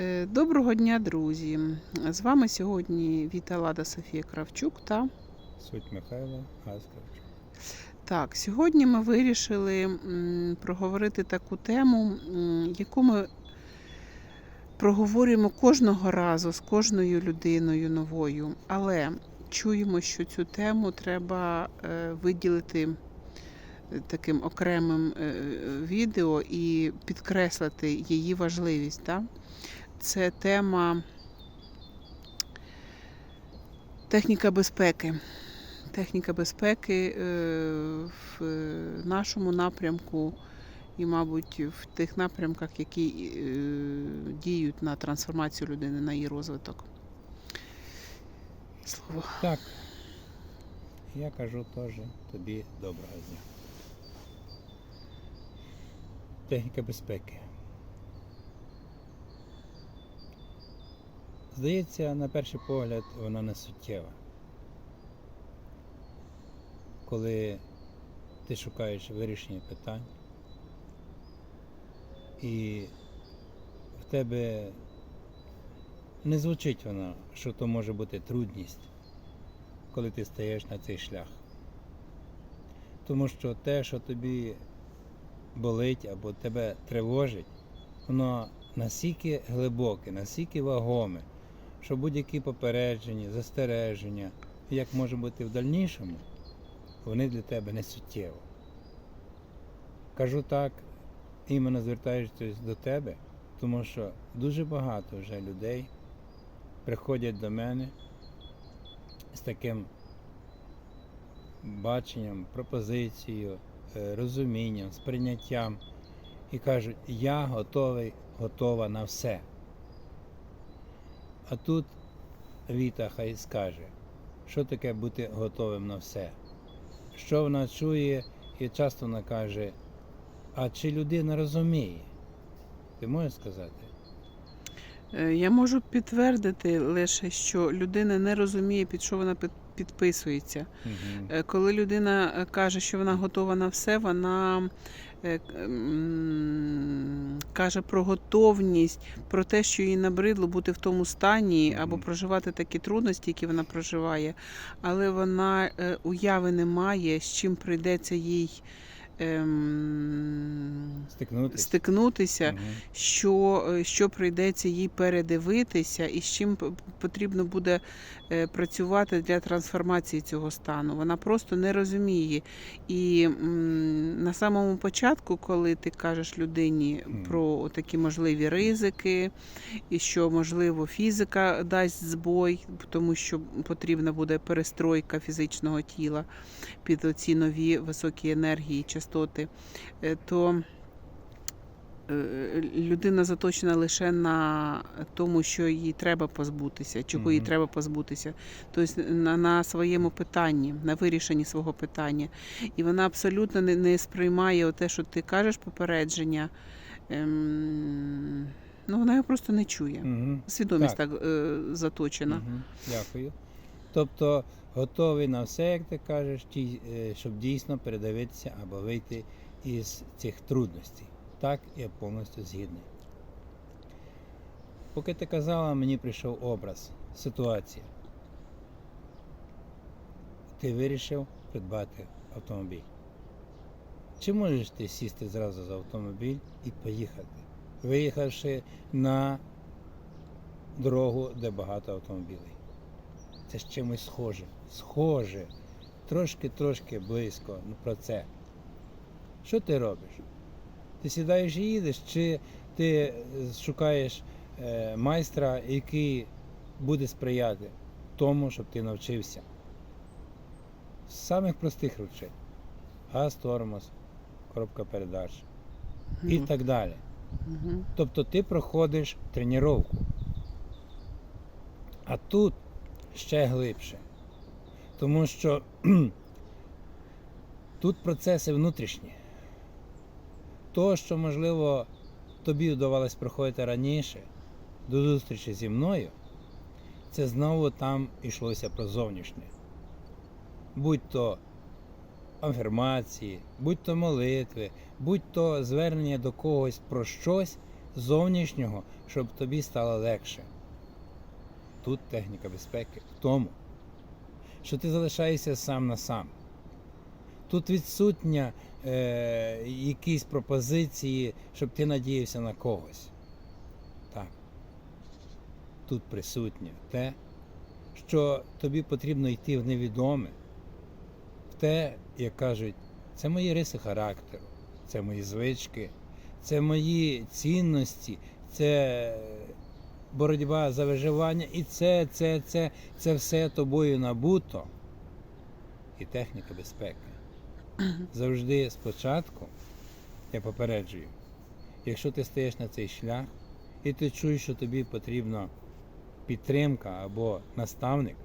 Е, Доброго дня, друзі! З вами сьогодні Віта Лада Софія Кравчук та Суть Михайла Аскарчук. так, сьогодні ми вирішили проговорити таку тему, яку ми проговорюємо кожного разу з кожною людиною новою, але чуємо, що цю тему треба е, виділити е, таким окремим відео і підкреслити її важливість. Так? Це тема техніка безпеки. Техніка безпеки е, в нашому напрямку і, мабуть, в тих напрямках, які е, діють на трансформацію людини, на її розвиток. Слово. Так. Я кажу теж тобі доброго дня. Техніка безпеки. Здається, на перший погляд вона не суттєва. Коли ти шукаєш вирішення питань і в тебе не звучить вона, що то може бути трудність, коли ти стаєш на цей шлях. Тому що те, що тобі болить або тебе тривожить, воно настільки глибоке, настільки вагоме, що будь-які попередження, застереження, як може бути в дальнішому, вони для тебе не суттєво. Кажу так, іменно звертаючись до тебе, тому що дуже багато вже людей приходять до мене з таким баченням, пропозицією, е, розумінням, сприйняттям і кажуть, я готовий, готова на все. А тут Віта хай скаже, що таке бути готовим на все. Що вона чує, і часто вона каже, а чи людина розуміє? Ти можеш сказати? Е, Я можу підтвердити лише, що людина не розуміє, під що вона підписується. Угу. Коли людина е, каже, що вона готова на все, вона е, каже про готовність, про те, що їй набридло бути в тому стані або проживати такі трудності, які вона проживає, але вона уяви не має, з чим прийдеться їй ем, Стикнутися. стикнутися Мгм. що, е, що прийдеться їй передивитися, і з чим потрібно буде е, працювати для трансформації цього стану. Вона просто не розуміє. І м, на самому початку, коли ти кажеш людині Мгм. про такі можливі ризики, і що можливо фізика дасть збой, тому що потрібна буде перестройка фізичного тіла під оці нові високі енергії, частоти, е, то е, людина заточена лише на тому, що їй треба позбутися, чого їй треба позбутися, тобто на, на своєму питанні, на вирішенні свого питання. І вона абсолютно не, не сприймає те, що ти кажеш, попередження. Ем, ну, вона його просто не чує. Мгм. Свідомість Так. так, е, заточена. Мгм. Дякую. Тобто готовий на все, як ти кажеш, е, щоб дійсно передивитися або вийти із цих трудностей. Так, я повністю згідний. Поки ти казала, мені прийшов образ, ситуація. Ти вирішив придбати автомобіль. Чи можеш ти сісти зразу за автомобіль і поїхати, виїхавши на дорогу, де багато автомобілів? Це з чимось схоже. Схоже. Трошки-трошки близько ну, про це. Що ти робиш? Ти сідаєш і їдеш, чи ти е, шукаєш е, майстра, який буде сприяти тому, щоб ти навчився? З самих простих речей. Газ, тормоз, коробка передач і так далі. Мгм. Тобто ти проходиш тренування. А тут ще глибше. Тому що тут процеси внутрішні. То, що, можливо, тобі вдавалось проходити раніше, до зустрічі зі мною, це знову там йшлося про зовнішнє. Будь то афірмації, будь то молитви, будь то звернення до когось про щось, зовнішнього, щоб тобі стало легше. Тут техніка безпеки в тому, що ти залишаєшся сам на сам. Тут відсутня е, якісь пропозиції, щоб ти надіявся на когось. Так. Тут присутнє те, що тобі потрібно йти в невідоме, в те, як кажуть, це мої риси характеру, це мої звички, це мої цінності, це боротьба за виживання, і це, це, це, це все тобою набуто. І техніка безпеки. Завжди спочатку, я попереджую, якщо ти стаєш на цей шлях і ти чуєш, що тобі потрібна підтримка або наставник,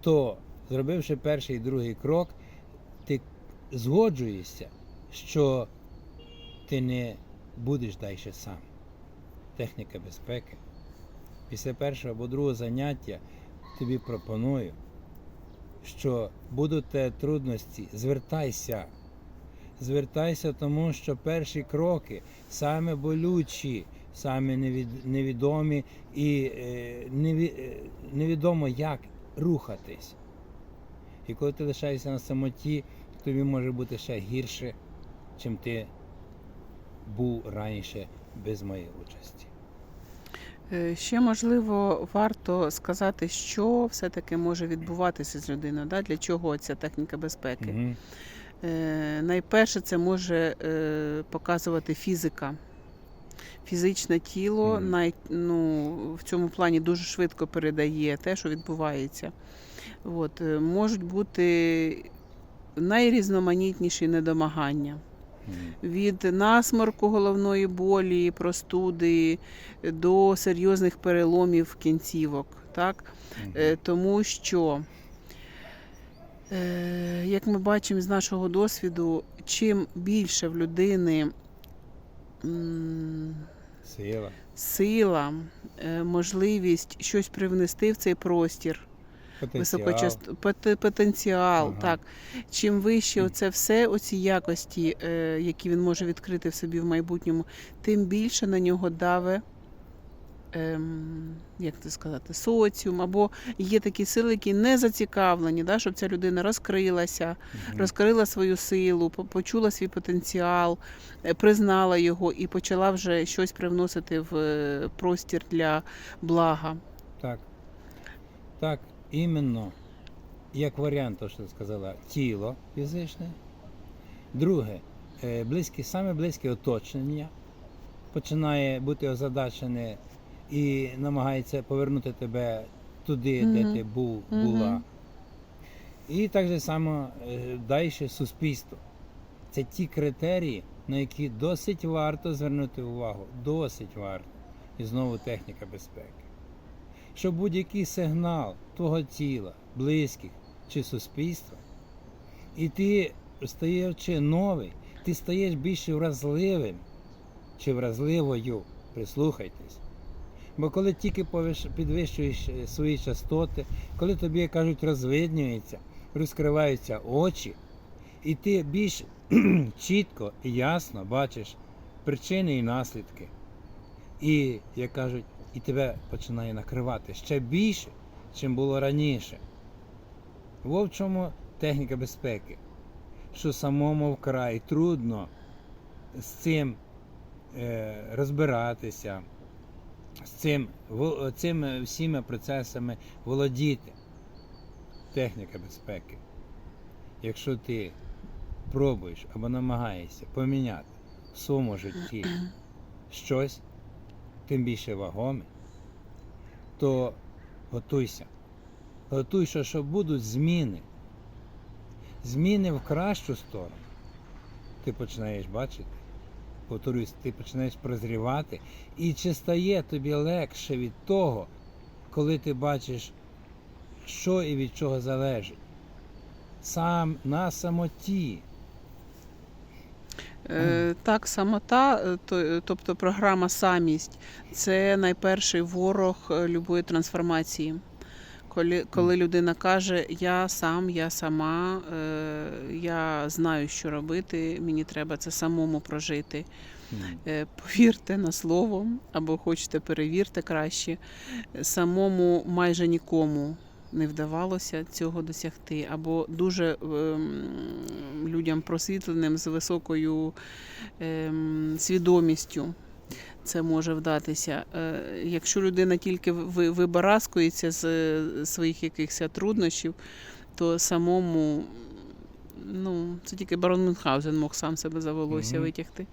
то зробивши перший і другий крок, ти згоджуєшся, що ти не будеш далі сам. Техніка безпеки. Після першого або другого заняття тобі пропоную, що будуть те трудності, звертайся. Звертайся, тому що перші кроки саме болючі, саме невідомі і е, е, невідомо, як рухатись. І коли ти лишаєшся на самоті, тобі може бути ще гірше, чим ти був раніше без моєї участі. Е, Ще можливо варто сказати, що все-таки може відбуватися з людиною. Да? Для чого ця техніка безпеки? Мгм. Е, Найперше, це може е, показувати фізика. Фізичне тіло Мгм. най, ну, в цьому плані дуже швидко передає те, що відбувається. От, е, можуть бути найрізноманітніші недомагання. Від насморку головної болі, простуди до серйозних переломів кінцівок. Так? Е, Тому що, е, як ми бачимо з нашого досвіду, чим більше в людини Сила. сила, е, можливість щось привнести в цей простір. Високочаст... потенціал, Ага. так. Чим вище оце все, оці якості, е, які він може відкрити в собі в майбутньому, тим більше на нього даве. Ем, як це сказати, соціум, або є такі сили, які не зацікавлені, да, щоб ця людина розкрилася, Мгм. розкрила свою силу, почула свій потенціал, е, признала його і почала вже щось привносити в е, простір для блага. Так. Так, іменно, як варіант, то, що ти сказала, тіло фізичне. Друге, е, близьке, саме близьке оточення починає бути озадачене і намагається повернути тебе туди, де ти був, була. І так же само е, далі суспільство. Це ті критерії, на які досить варто звернути увагу. Досить варто. І знову техніка безпеки. Що будь-який сигнал твого тіла, близьких чи суспільства, і ти стаючи новий, ти стаєш більш вразливим чи вразливою. Прислухайтесь. Бо коли тільки підвищуєш е, свої частоти, коли тобі, кажуть, розвиднюється, розкриваються очі, і ти більш чітко і ясно бачиш причини і наслідки. І, як кажуть, і тебе починає накривати ще більше, чим було раніше. Во в чому техніка безпеки, що самому вкрай трудно з цим е, розбиратися, з цим, во- цими всіми процесами володіти. Техніка безпеки. Якщо ти пробуєш або намагаєшся поміняти в своєму житті щось, тим більше вагоме, то готуйся. Готуйся, що будуть зміни. Зміни в кращу сторону. Ти починаєш бачити, повторюсь, ти починаєш прозрівати, і чи стає тобі легше від того, коли ти бачиш, що і від чого залежить. Сам на самоті. Е, Так, самота, е, е, тобто програма самість, це найперший ворог любої трансформації. Коли, коли людина каже, я сам, я сама, я знаю, що робити, мені треба це самому прожити. Повірте на слово, або хочете перевірте краще. Самому майже нікому не вдавалося цього досягти, або дуже ем, людям просвітленим з високою ем, свідомістю. Це може вдатися. Е, Якщо людина тільки ви- вибараскується з своїх якихось труднощів, то самому ну, це тільки барон Мюнхгаузен мог сам себе за волосся Мгм. витягти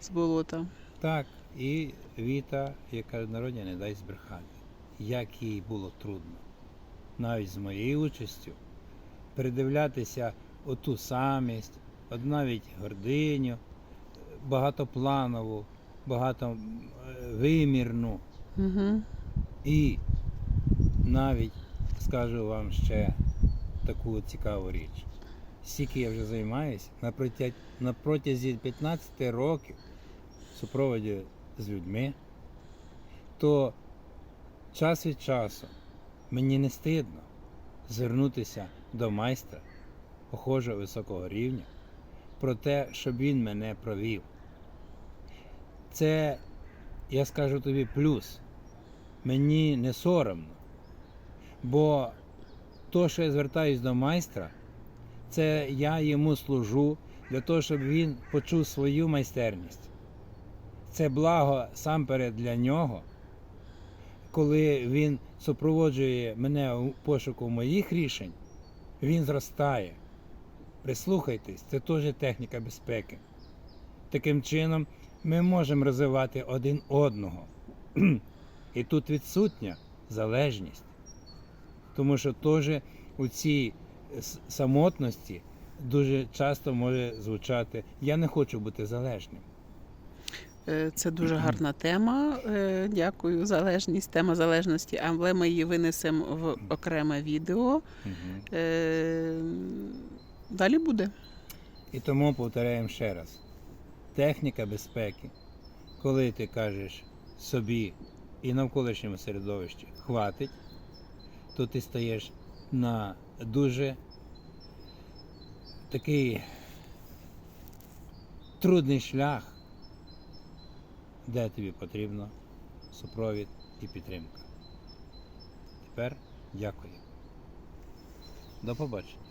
з болота. Так, і Віта, яка народня, не дасть збрехати. Як їй було трудно, навіть з моєю участю, передивлятися оту самість, от навіть гординю, багатопланову, багатовимірну. Угу. І навіть скажу вам ще таку цікаву річ. Скільки я вже займаюся, на протязі, на протязі 15 років в супроводі з людьми, то час від часу мені не стидно звернутися до майстра, похожого високого рівня, про те, щоб він мене провів. Це, я скажу тобі, плюс мені не соромно. Бо то, що я звертаюсь до майстра, це я йому служу для того, щоб він почув свою майстерність. Це благо сам перед для нього, коли він супроводжує мене у пошуку моїх рішень, він зростає. Прислухайтесь, це теж техніка безпеки. Таким чином ми можемо розвивати один одного. І тут відсутня залежність. Тому що теж у цій самотності дуже часто може звучати Я не хочу бути залежним. Е, Це дуже гарна тема. Е, Дякую. Залежність, тема залежності, але ми її винесемо в окреме відео. Е, Далі буде. І тому повторяємо ще раз: техніка безпеки, коли ти кажеш собі і навколишньому середовищі хватить, то ти стаєш на дуже такий трудний шлях, де тобі потрібно супровід і підтримка. Тепер дякую. До побачення.